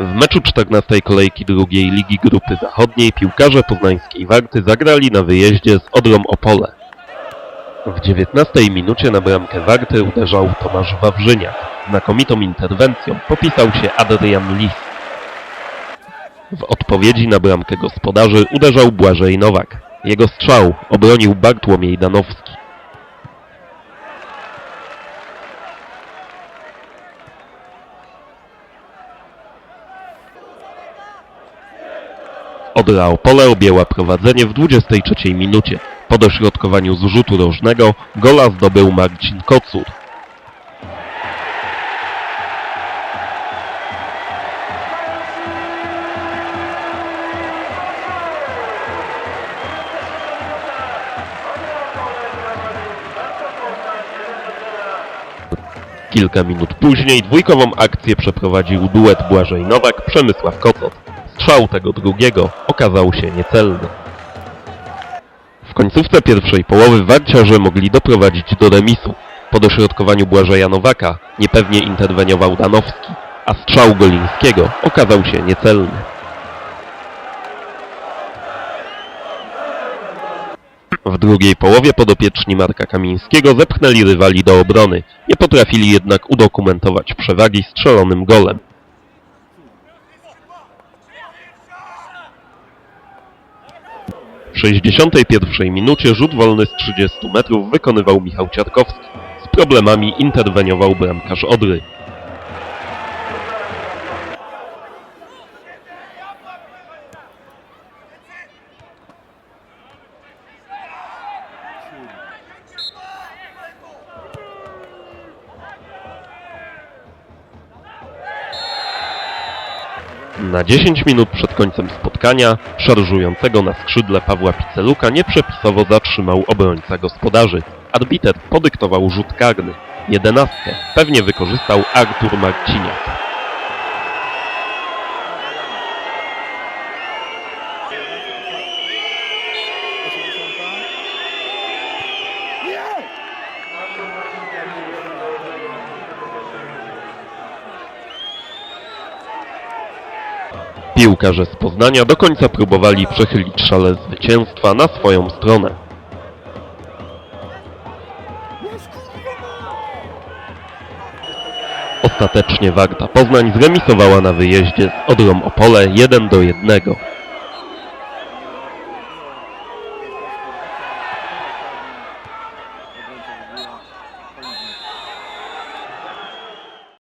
W meczu 14 kolejki drugiej Ligi Grupy Zachodniej piłkarze poznańskiej Warty zagrali na wyjeździe z Odrą Opole. W 19 minucie na bramkę Warty uderzał Tomasz Wawrzyniak. Znakomitą interwencją popisał się Adrian Lis. W odpowiedzi na bramkę gospodarzy uderzał Błażej Nowak. Jego strzał obronił Bartłomiej Danowski. Odra Opole objęła prowadzenie w 23 minucie. Po dośrodkowaniu z rzutu rożnego gola zdobył Marcin Kocur. Kilka minut później dwójkową akcję przeprowadził duet Błażej Nowak-Przemysław Kocot. Strzał tego drugiego okazał się niecelny. W końcówce pierwszej połowy warciarze mogli doprowadzić do remisu. Po dośrodkowaniu Błażeja Nowaka niepewnie interweniował Danowski, a strzał Golińskiego okazał się niecelny. W drugiej połowie podopieczni Marka Kamińskiego zepchnęli rywali do obrony. Nie potrafili jednak udokumentować przewagi strzelonym golem. 61 minucie rzut wolny z 30 metrów wykonywał Michał Ciarkowski. Z problemami interweniował bramkarz Odry. Na 10 minut przed końcem spotkania szarżującego na skrzydle Pawła Piceluka nieprzepisowo zatrzymał obrońca gospodarzy. Arbiter podyktował rzut karny. Jedenastkę pewnie wykorzystał Artur Marciniak. Piłkarze z Poznania do końca próbowali przechylić szale zwycięstwa na swoją stronę. Ostatecznie Warta Poznań zremisowała na wyjeździe z Odrą Opole 1 do 1.